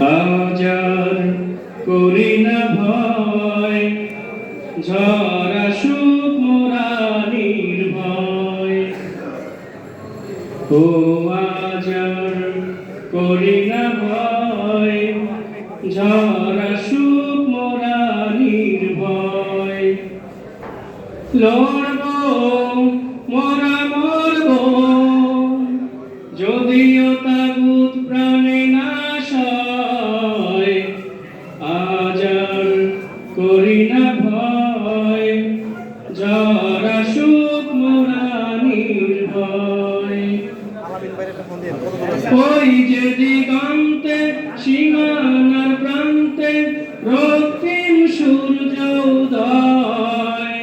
আজার করি না ভয়, ঝরা সুখ মোরা নির্ভয়। ও আজার করি না ভয়, ঝরা সুখ মোরা নির্ভয়। লড়ব মোরা ওই যে দিগন্তে, সীমানার প্রান্তে রক্তিম সূর্য উদয়।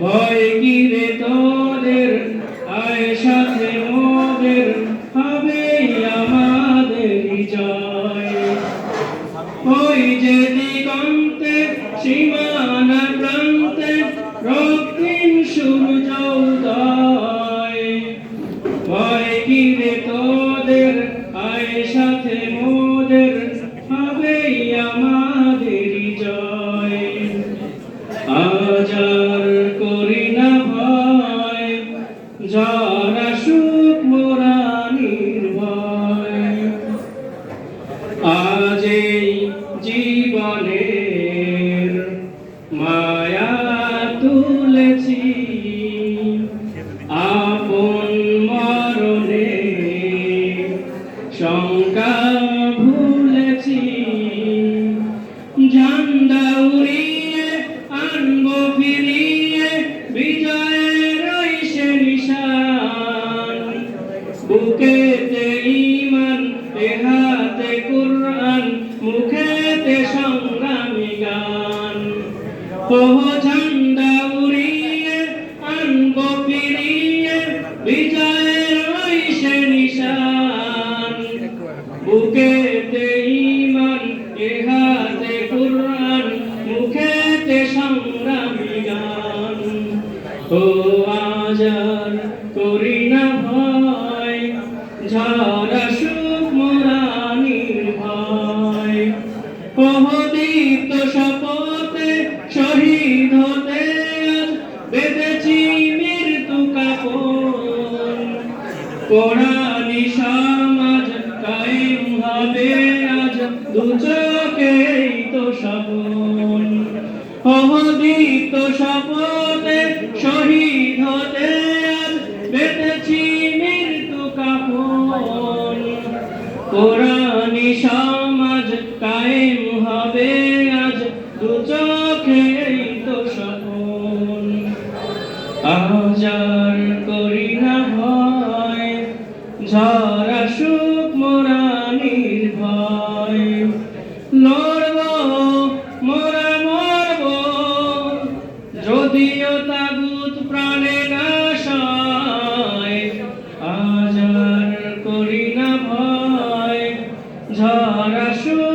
ভয় গিরে তোদের, আয় সাথে মোদের, হবে আমাদের জয় ওই যে কিরে তোদের আয় সাথে মোদের হবে আমাদের জয়। আজার করি না ভয় যারা ঝান্ডা উড়িয়ে আনব বুকেতে ইমান এ হাতে কুরআন মুখেতে সংগ্রামী গান ভয় ঝরা সুখ মোরা নির্ভয় প্রহদীপ্ত শপথে শহীদ হতে বেঁধেছি মৃত্যু কাপন কোরআনি সমাজ কায়েম হবে আজ, দু চোখেই তো সপন অহদিত শপথে শহীদ হতে আজ, বেঁধেছি মৃত্যু কাপন কোরআনি সমাজ আজার করি না ভয় ঝড় আসুক মোরা নির্ভয়। লড়ব মোরা মরব, যদিও তাগুত প্রাণে না সয় আজার করি না ভয় ঝড় আসুক